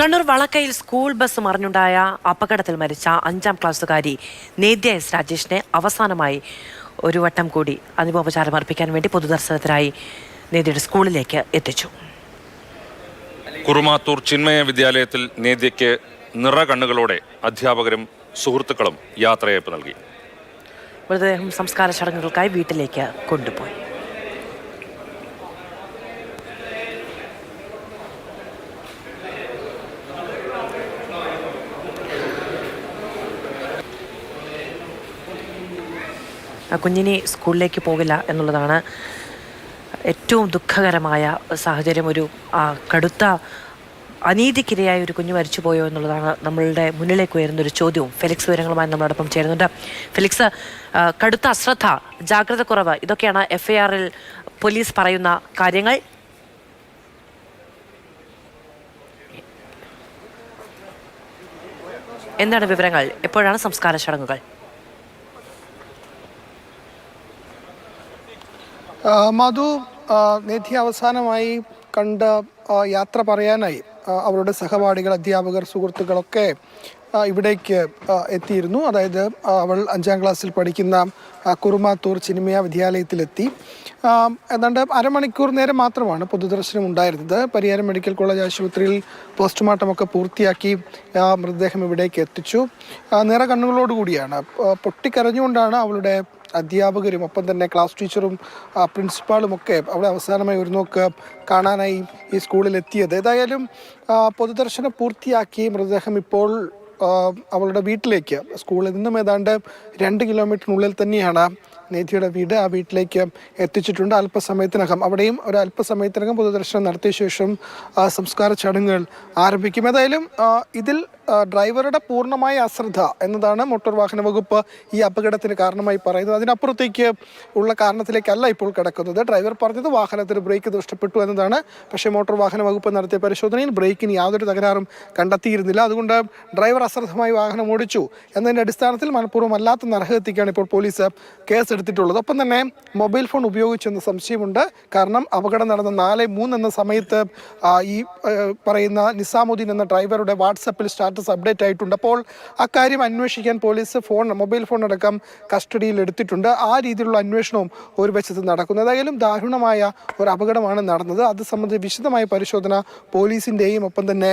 കണ്ണൂർ വളക്കയിൽ school bus മറിഞ്ഞുണ്ടായ അപകടത്തിൽ മരിച്ച അഞ്ചാം ക്ലാസ്സുകാരി നേദ്യ എസ് രാജേഷിനെ അവസാനമായി ഒരു വട്ടം കൂടി അനുഭവോപചാരം അർപ്പിക്കാൻ വേണ്ടി പൊതുദർശനത്തിനായി നേദ്യയുടെ സ്കൂളിലേക്ക് എത്തിച്ചു. കുറുമാത്തൂർ ചിന്മയ വിദ്യാലയത്തിൽ നേദ്യയ്ക്ക് നിറകണ്ണുകളോടെ അധ്യാപകരും സുഹൃത്തുക്കളും യാത്രയയപ്പ് നൽകി. മൃതദേഹം സംസ്കാര ചടങ്ങുകൾക്കായി വീട്ടിലേക്ക് കൊണ്ടുപോയി. കുഞ്ഞിനി സ്കൂളിലേക്ക് പോകില്ല എന്നുള്ളതാണ് ഏറ്റവും ദുഃഖകരമായ സാഹചര്യം. ഒരു കടുത്ത അനീതിക്കിരയായ ഒരു കുഞ്ഞ് മരിച്ചുപോയോ എന്നുള്ളതാണ് നമ്മളുടെ മുന്നിലേക്ക് ഉയരുന്ന ഒരു ചോദ്യവും. ഫെലിക്സ് വിവരങ്ങളുമായി നമ്മളോടൊപ്പം ചേരുന്നുണ്ട്. ഫെലിക്സ് കടുത്ത അശ്രദ്ധ ജാഗ്രത കുറവ് ഇതൊക്കെയാണ് എഫ് ഐ ആറിൽ പോലീസ് പറയുന്ന കാര്യങ്ങൾ. എന്താണ് വിവരങ്ങൾ? എപ്പോഴാണ് സംസ്കാര ചടങ്ങുകൾ? മധു നിധി അവസാനമായി കണ്ട യാത്ര പറയാനായി. അവരുടെ സഹപാഠികൾ അധ്യാപകർ സുഹൃത്തുക്കളൊക്കെ ഇവിടേക്ക് എത്തിയിരുന്നു. അതായത് അവൾ അഞ്ചാം ക്ലാസ്സിൽ പഠിക്കുന്ന കുറുമാത്തൂർ ചിനിമയ വിദ്യാലയത്തിലെത്തി. ഏതാണ്ട് അരമണിക്കൂർ നേരം മാത്രമാണ് പൊതുദർശനം ഉണ്ടായിരുന്നത്. പരിയാരം മെഡിക്കൽ കോളേജ് ആശുപത്രിയിൽ പോസ്റ്റ്മോർട്ടമൊക്കെ പൂർത്തിയാക്കി മൃതദേഹം ഇവിടേക്ക് എത്തിച്ചു. നിറ കണ്ണുകളോടുകൂടിയാണ് പൊട്ടിക്കരഞ്ഞുകൊണ്ടാണ് അവളുടെ അധ്യാപകരും ഒപ്പം തന്നെ ക്ലാസ് ടീച്ചറും പ്രിൻസിപ്പാളും ഒക്കെ അവിടെ അവസാനമായി ഒരു നോക്ക് കാണാനായി ഈ സ്കൂളിൽ എത്തിയത്. ഏതായാലും പൊതുദർശനം പൂർത്തിയാക്കി മൃതദേഹം ഇപ്പോൾ അവളുടെ വീട്ടിലേക്ക് സ്കൂളിൽ നിന്നും ഏതാണ്ട് രണ്ട് കിലോമീറ്ററിനുള്ളിൽ തന്നെയാണ് നേതിയുടെ വീട് ആ വീട്ടിലേക്ക് എത്തിച്ചിട്ടുണ്ട് അല്പസമയത്തിനകം. അവിടെയും ഒരു അല്പസമയത്തിനകം പൊതുദർശനം നടത്തിയ ശേഷം സംസ്കാര ചടങ്ങുകൾ ആരംഭിക്കും. ഏതായാലും ഇതിൽ ഡ്രൈവറുടെ പൂർണമായ അശ്രദ്ധ എന്നതാണ് മോട്ടോർ വാഹന വകുപ്പ് ഈ അപകടത്തിന് കാരണമായി പറയുന്നത്. അതിനപ്പുറത്തേക്ക് ഉള്ള കാരണത്തിലേക്കല്ല ഇപ്പോൾ കിടക്കുന്നത്. ഡ്രൈവർ പറഞ്ഞത് വാഹനത്തിന് ബ്രേക്ക് നഷ്ടപ്പെട്ടു എന്നതാണ്. പക്ഷേ മോട്ടോർ വാഹന വകുപ്പ് നടത്തിയ പരിശോധനയിൽ ബ്രേക്കിന് യാതൊരു തകരാറും കണ്ടെത്തിയിരുന്നില്ല. അതുകൊണ്ട് ഡ്രൈവർ അശ്രദ്ധമായി വാഹനം ഓടിച്ചു എന്നതിന്റെ അടിസ്ഥാനത്തിൽ മനഃപൂർവം അല്ലാത്ത നരഹത്യക്കാണ് ഇപ്പോൾ പോലീസ് കേസ് എടുത്തിട്ടുള്ളത് ഒപ്പം തന്നെ മൊബൈൽ ഫോൺ ഉപയോഗിച്ചെന്ന സംശയമുണ്ട്. കാരണം അപകടം നടന്ന നാല് മൂന്ന് എന്ന സമയത്ത് ഈ പറയുന്ന നിസാമുദ്ദീൻ എന്ന ഡ്രൈവറുടെ വാട്സപ്പിൽ സ്റ്റാറ്റസ് അപ്ഡേറ്റ് ആയിട്ടുണ്ട്. അപ്പോൾ അക്കാര്യം അന്വേഷിക്കാൻ പോലീസ് ഫോൺ മൊബൈൽ ഫോൺ അടക്കം കസ്റ്റഡിയിൽ എടുത്തിട്ടുണ്ട്. ആ രീതിയിലുള്ള അന്വേഷണവും ഒരു വശത്ത് നടക്കുന്നു. ഏതായാലും ദാരുണമായ ഒരു അപകടമാണ് നടന്നത്. അത് സംബന്ധിച്ച് വിശദമായ പരിശോധന പോലീസിന്റെയും ഒപ്പം തന്നെ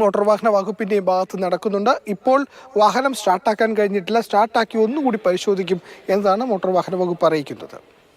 മോട്ടോർ വാഹന വകുപ്പിന്റെയും ഭാഗത്ത് നടക്കുന്നുണ്ട്. ഇപ്പോൾ വാഹനം സ്റ്റാർട്ടാക്കാൻ കഴിഞ്ഞിട്ടില്ല. സ്റ്റാർട്ടാക്കി ഒന്നുകൂടി പരിശോധിക്കും എന്നതാണ് മോട്ടോർ വാഹന വകുപ്പ് അറിയിക്കുന്നത്.